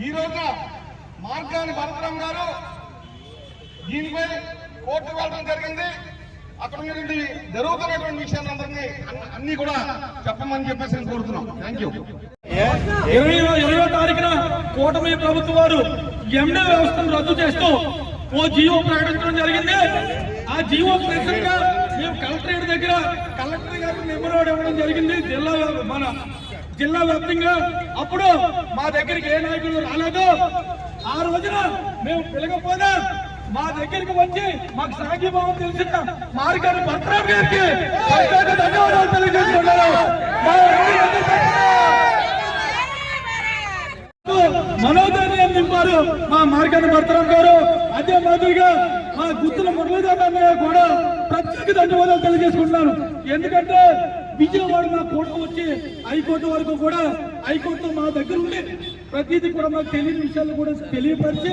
ఈ రోజున మార్గాని భరతరాం గారు దీనిపై కోర్టు వెళ్ళడం జరిగింది. అక్కడ ఉన్నటువంటి జరుగుతున్నటువంటి విషయాలందరినీ అన్ని- అన్ని కూడా చెప్పమని చెప్పేసి నేను కోరుతున్నాం. థ్యాంక్ యూ ఇరవై ఇరవై తారీఖున కూటమి ప్రభుత్వం వారు ఎండే వ్యవస్థను రద్దు చేస్తూ ఓ జీవో ప్రకటించడం జరిగింది. ఆ జీవో ప్రకారంగా మేము కలెక్టరేట్ దగ్గర కలెక్టర్ గారికి మెమోరాడు ఇవ్వడం జరిగింది. జిల్లా మన జిల్లా వ్యాప్తంగా అప్పుడు మా దగ్గరికి ఏ నాయకులు రాలేదు ఆ రోజున మేము పిలకపోయినా మా దగ్గరికి వచ్చి మాకు సాగిభావం తెలిసిన మార్గాన్ని భద్రం గారికి ప్రత్యేక ధన్యవాదాలు తెలియజేస్తున్నాను. మనోధైర్యం నింపారు మా మార్గాన్ని భర్తరాం గారు. అదే మాదిరిగా మా గుత్తుల మురళీధర్ అన్నయ్య కూడా ప్రత్యేక ధన్యవాదాలు తెలియజేసుకుంటున్నాను. ఎందుకంటే విజయవాడ మా కోర్టు వచ్చి హైకోర్టు వరకు కూడా హైకోర్టు మా దగ్గర ఉండి ప్రతిదీ కూడా మాకు తెలియని విషయాలు కూడా తెలియపరిచి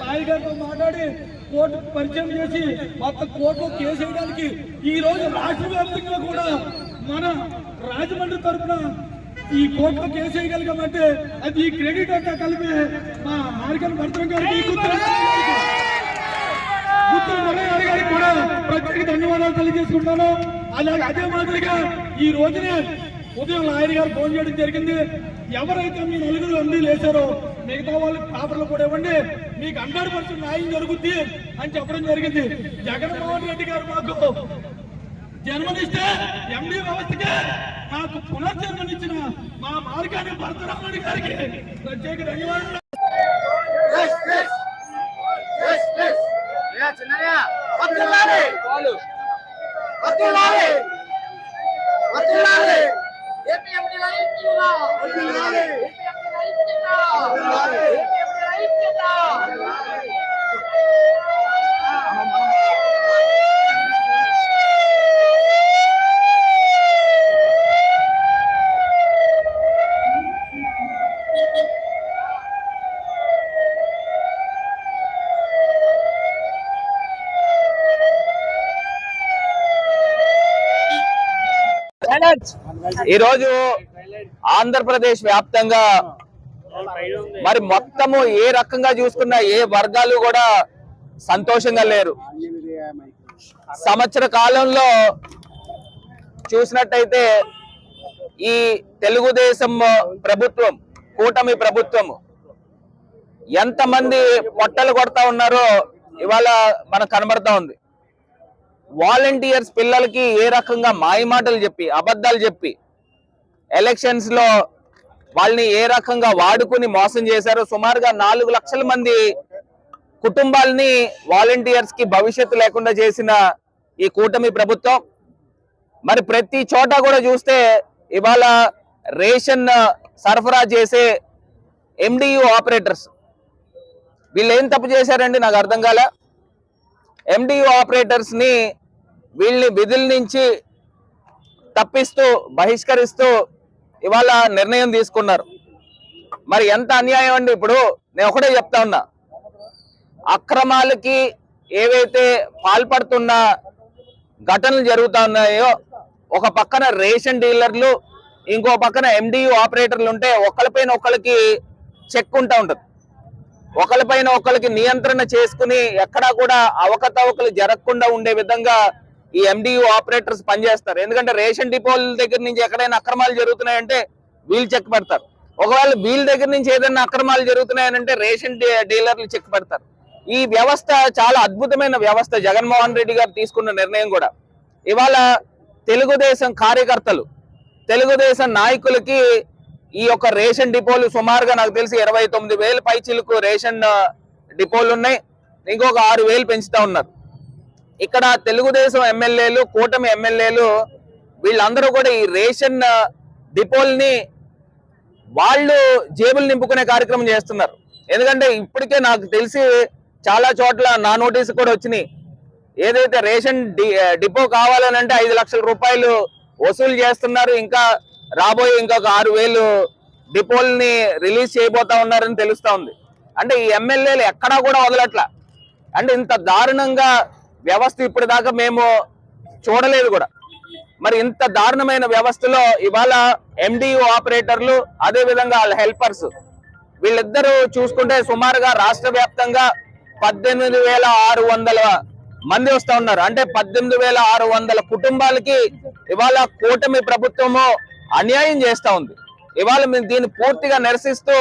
రాయ్ గారితో మాట్లాడి కోర్టు పరిచయం చేసి మొత్తం కోర్టు కేసు వేయడానికి ఈ రోజు రాష్ట్ర వ్యాప్తంగా కూడా మన రాజమండ్రి తరఫున ఈ కోర్టులో కేసు వేయగలిగామంటే అది ఈ క్రెడిట్ అంతా కలిపి మా మార్గన్ భర్తం గారికి గుత్తుల గారికి కూడా ప్రత్యేక ధన్యవాదాలు తెలియజేసుకుంటాను అలాగే అదే మాదిరిగా ఈ రోజునే ఉదయం లాయర్ గారు ఫోన్ చేయడం జరిగింది. ఎవరైతే మీ నలుగురు అండి లేచారో మిగతా వాళ్ళకి పేపర్లు కూడా ఇవ్వండి. మీకు హండ్రెడ్ పర్సెంట్ న్యాయం జరుగుద్ది అని చెప్పడం జరిగింది. జగన్మోహన్ రెడ్డి గారు మాకు జన్మనిస్తే ఎండి వ్యవస్థకే నాకు పునర్జన్మనిచ్చిన మా మార్గాన్ని భరతరాముడి గారికి ప్రత్యేక ధన్యవాదాలు ఈ రోజు ఆంధ్రప్రదేశ్ వ్యాప్తంగా మరి మొత్తము ఏ రకంగా చూసుకున్నా ఏ వర్గాలు కూడా సంతోషంగా లేరు. సంవత్సర కాలంలో చూసినట్టయితే ఈ తెలుగుదేశం ప్రభుత్వం కూటమి ప్రభుత్వం ఎంతమంది పొట్టలు కొడతా ఉన్నారో ఇవాళ మనకు కనబడతా ఉంది. వాలంటీర్స్ పిల్లలకి ఏ రకంగా మాయమాటలు చెప్పి అబద్ధాలు చెప్పి ఎలక్షన్స్లో వాళ్ళని ఏ రకంగా వాడుకుని మోసం చేశారో సుమారుగా నాలుగు లక్షల మంది కుటుంబాలని వాలంటీర్స్కి భవిష్యత్తు లేకుండా చేసిన ఈ కూటమి ప్రభుత్వం. మరి ప్రతి చోట కూడా చూస్తే ఇవాళ రేషన్ సరఫరా చేసే ఎండియు ఆపరేటర్స్ వీళ్ళు ఏం తప్పు చేశారండి? నాకు అర్థం కాల. ఎండియు ఆపరేటర్స్ని వీళ్ళని విధుల నుంచి తప్పిస్తూ బహిష్కరిస్తూ ఇవాళ నిర్ణయం తీసుకున్నారు. మరి ఎంత అన్యాయం అండి ఇప్పుడు? నేను ఒకటే చెప్తా ఉన్నా. అక్రమాలకి ఏవైతే పాల్పడుతున్న ఘటనలు జరుగుతూ ఉన్నాయో ఒక పక్కన రేషన్ డీలర్లు ఇంకో పక్కన ఎండియు ఆపరేటర్లు ఉంటే ఒకరిపైన ఒకరికి చెక్ ఉంటా ఉంటుంది. ఒకరిపైన ఒకరికి నియంత్రణ చేసుకుని ఎక్కడా కూడా అవకతవకలు జరగకుండా ఉండే విధంగా ఈ ఎండియు ఆపరేటర్స్ పనిచేస్తారు. ఎందుకంటే రేషన్ డిపోల దగ్గర నుంచి ఎక్కడైనా అక్రమాలు జరుగుతున్నాయంటే వీళ్ళు చెక్ పెడతారు. ఒకవేళ వీళ్ళ దగ్గర నుంచి ఏదైనా అక్రమాలు జరుగుతున్నాయనంటే రేషన్ డీలర్లు చెక్ పెడతారు. ఈ వ్యవస్థ చాలా అద్భుతమైన వ్యవస్థ. జగన్మోహన్ రెడ్డి గారు తీసుకున్న నిర్ణయం కూడా. ఇవాళ తెలుగుదేశం కార్యకర్తలు తెలుగుదేశం నాయకులకి ఈ యొక్క రేషన్ డిపోలు సుమారుగా నాకు తెలిసి ఇరవై తొమ్మిది వేల పైచీలకు రేషన్ డిపోలు ఉన్నాయి. ఇంకొక ఆరు వేలు పెంచుతా ఉన్నారు. ఇక్కడ తెలుగుదేశం ఎమ్మెల్యేలు కూటమి ఎమ్మెల్యేలు వీళ్ళందరూ కూడా ఈ రేషన్ డిపోల్ని వాళ్ళు జేబులు నింపుకునే కార్యక్రమం చేస్తున్నారు. ఎందుకంటే ఇప్పటికే నాకు తెలిసి చాలా చోట్ల నా నోటీస్ కూడా వచ్చినాయి. ఏదైతే రేషన్ డి- డిపో కావాలని అంటే ఐదు లక్షల రూపాయలు వసూలు చేస్తున్నారు. ఇంకా రాబోయే ఇంకొక ఆరు వేలు డిపోల్ని రిలీజ్ చేయబోతా ఉన్నారని తెలుస్తా ఉంది. అంటే ఈ ఎమ్మెల్యేలు ఎక్కడా కూడా వదలట్లా. అంటే ఇంత దారుణంగా వ్యవస్థ ఇప్పటిదాకా మేము చూడలేదు కూడా. మరి ఇంత దారుణమైన వ్యవస్థలో ఇవాళ ఎండిఓ ఆపరేటర్లు అదే విధంగా వాళ్ళ హెల్పర్స్ వీళ్ళిద్దరూ చూసుకుంటే సుమారుగా రాష్ట్ర వ్యాప్తంగా పద్దెనిమిది వేల ఆరు వందల మంది వస్తూ ఉన్నారు. అంటే పద్దెనిమిది వేల ఆరు వందల కుటుంబాలకి ఇవాళ కూటమి ప్రభుత్వము అన్యాయం చేస్తూ ఉంది. ఇవాళ మేము దీన్ని పూర్తిగా నిరసిస్తూ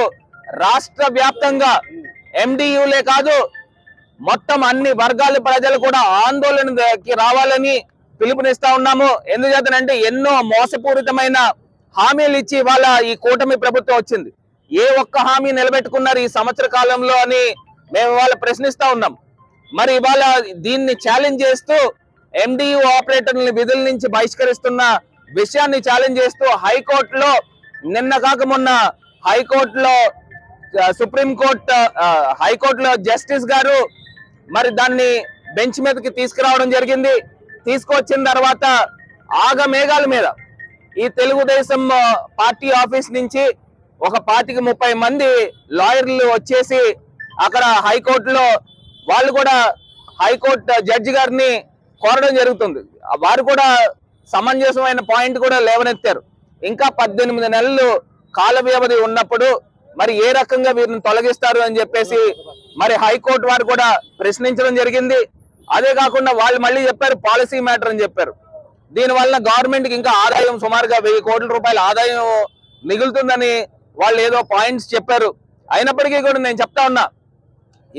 రాష్ట్ర వ్యాప్తంగా ఎండియూలే కాదు మొత్తం అన్ని వర్గాల ప్రజలు కూడా ఆందోళనకి రావాలని పిలుపునిస్తా ఉన్నాము. ఎందుచేతనంటే ఎన్నో మోసపూరితమైన హామీలు ఇచ్చి ఇవాళ ఈ కూటమి ప్రభుత్వం వచ్చింది. ఏ ఒక్క హామీ నిలబెట్టుకున్నారు ఈ సంవత్సర కాలంలో అని మేము ఇవాళ ప్రశ్నిస్తా ఉన్నాం. మరి ఇవాళ దీన్ని ఛాలెంజ్ చేస్తూ ఎండియు ఆపరేటర్ని విధుల నుంచి బహిష్కరిస్తున్న విషయాన్ని ఛాలెంజ్ చేస్తూ హైకోర్టులో నిన్న కాక మొన్న హైకోర్టులో సుప్రీంకోర్టు సుప్రీం కోర్టు హైకోర్టులో జస్టిస్ గారు మరి దాన్ని బెంచ్ మీదకి తీసుకురావడం జరిగింది. తీసుకొచ్చిన తర్వాత ఆగమేఘాల మీద ఈ తెలుగుదేశం పార్టీ ఆఫీస్ నుంచి ఒక పాతికి ముప్పై మంది లాయర్లు వచ్చేసి అక్కడ హైకోర్టులో వాళ్ళు కూడా హైకోర్టు జడ్జి గారిని కోరడం జరుగుతుంది. వారు కూడా సమంజసమైన పాయింట్ కూడా లేవనెత్తారు. ఇంకా పద్దెనిమిది నెలలు కాల వ్యవధి ఉన్నప్పుడు మరి ఏ రకంగా వీరిని తొలగిస్తారు అని చెప్పేసి మరి హైకోర్టు వారు కూడా ప్రశ్నించడం జరిగింది. అదే కాకుండా వాళ్ళు మళ్ళీ చెప్పారు పాలసీ మ్యాటర్ అని చెప్పారు. దీని గవర్నమెంట్కి ఇంకా ఆదాయం సుమారుగా వెయ్యి కోట్ల రూపాయల ఆదాయం మిగులుతుందని వాళ్ళు ఏదో పాయింట్స్ చెప్పారు. అయినప్పటికీ కూడా నేను చెప్తా ఉన్నా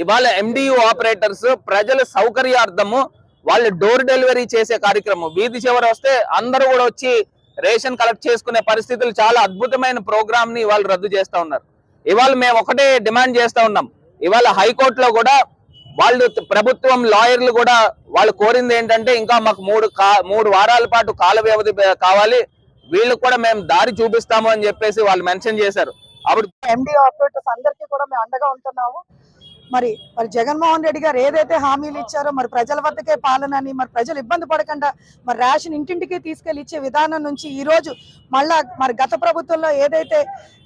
ఇవాళ ఎండియు ఆపరేటర్స్ ప్రజల సౌకర్యార్థము వాళ్ళు డోర్ డెలివరీ చేసే కార్యక్రమం. వీధి చివర వస్తే అందరూ కూడా వచ్చి రేషన్ కలెక్ట్ చేసుకునే పరిస్థితులు చాలా అద్భుతమైన ప్రోగ్రామ్ని వాళ్ళు రద్దు చేస్తా ఉన్నారు. ఇవాళ మేము ఒకటే డిమాండ్ చేస్తా ఉన్నాం. ఇవాళ హైకోర్టులో కూడా వాళ్ళు ప్రభుత్వం లాయర్లు కూడా వాళ్ళు కోరింది ఏంటంటే ఇంకా మాకు మూడు కా- మూడు వారాల పాటు కాల వ్యవధి కావాలి. వీళ్ళు కూడా మేము దారి చూపిస్తాము అని చెప్పేసి వాళ్ళు మెన్షన్ చేశారు. అప్పుడు ఎండి ఆపరేటర్స్ అందరికీ కూడా మేము అండగా ఉంటున్నాము. మరి మరి జగన్మోహన్ రెడ్డి గారు ఏదైతే హామీలు ఇచ్చారో మరి ప్రజల వద్దకే పాలనని మరి ప్రజలు ఇబ్బంది పడకుండా మరి రేషన్ ఇంటింటికి తీసుకెళ్ళి ఇచ్చే విధానం నుంచి ఈ రోజు మళ్ళా మరి గత ప్రభుత్వంలో ఏదైతే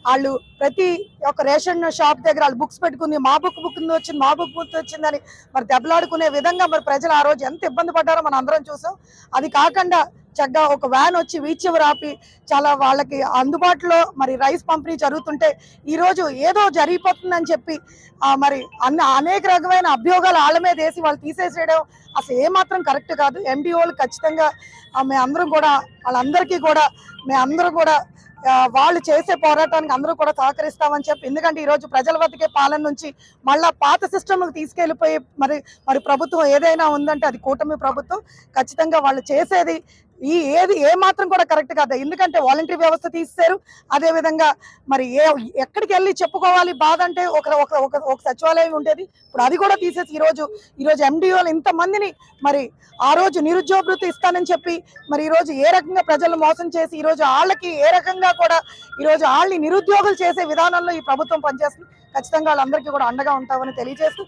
వాళ్ళు ప్రతి ఒక్క రేషన్ షాప్ దగ్గర వాళ్ళు బుక్స్ పెట్టుకుని మా బుక్ బుక్ వచ్చింది మా బుక్ బుక్ వచ్చిందని మరి దెబ్బలాడుకునే విధంగా మరి ప్రజలు ఆ రోజు ఎంత ఇబ్బంది పడ్డారో మనం అందరం చూసాం. అది కాకుండా చక్కగా ఒక వ్యాన్ వచ్చి వీచ్ చివర ఆపి చాలా వాళ్ళకి అందుబాటులో మరి రైస్ పంపిణీ జరుగుతుంటే ఈరోజు ఏదో జరిగిపోతుందని చెప్పి మరి అన్న అనేక రకమైన అభ్యోగాలు వాళ్ళ మీద వేసి వాళ్ళు తీసేసేయడం అసలు ఏమాత్రం కరెక్ట్ కాదు. ఎండిఓలు ఖచ్చితంగా ఆ, మేమందరం కూడా వాళ్ళందరికీ కూడా మేమందరం కూడా వాళ్ళు చేసే పోరాటానికి అందరూ కూడా సహకరిస్తామని చెప్పి ఎందుకంటే ఈరోజు ప్రజల వద్దకే పాలన నుంచి మళ్ళా పాత సిస్టమ్కి తీసుకెళ్ళిపోయి మరి మరి ప్రభుత్వం ఏదైనా ఉందంటే అది కూటమి ప్రభుత్వం. ఖచ్చితంగా వాళ్ళు చేసేది ఈ ఏది ఏ మాత్రం కూడా కరెక్ట్ కాదు. ఎందుకంటే వాలంటరీ వ్యవస్థ తీస్తారు అదేవిధంగా మరి ఏ ఎక్కడికి వెళ్ళి చెప్పుకోవాలి బాధ అంటే ఒక ఒక ఒక- సచివాలయం ఉండేది. ఇప్పుడు అది కూడా తీసేసి ఈరోజు ఈరోజు ఎండిఓలు ఇంతమందిని మరి ఆ రోజు నిరుద్యోగ ఇస్తానని చెప్పి మరి ఈరోజు ఏ రకంగా ప్రజలను మోసం చేసి ఈరోజు వాళ్ళకి ఏ రకంగా కూడా ఈరోజు వాళ్ళని నిరుద్యోగులు చేసే విధానంలో ఈ ప్రభుత్వం పనిచేస్తుంది. ఖచ్చితంగా వాళ్ళందరికీ కూడా అండగా ఉంటామని తెలియజేస్తూ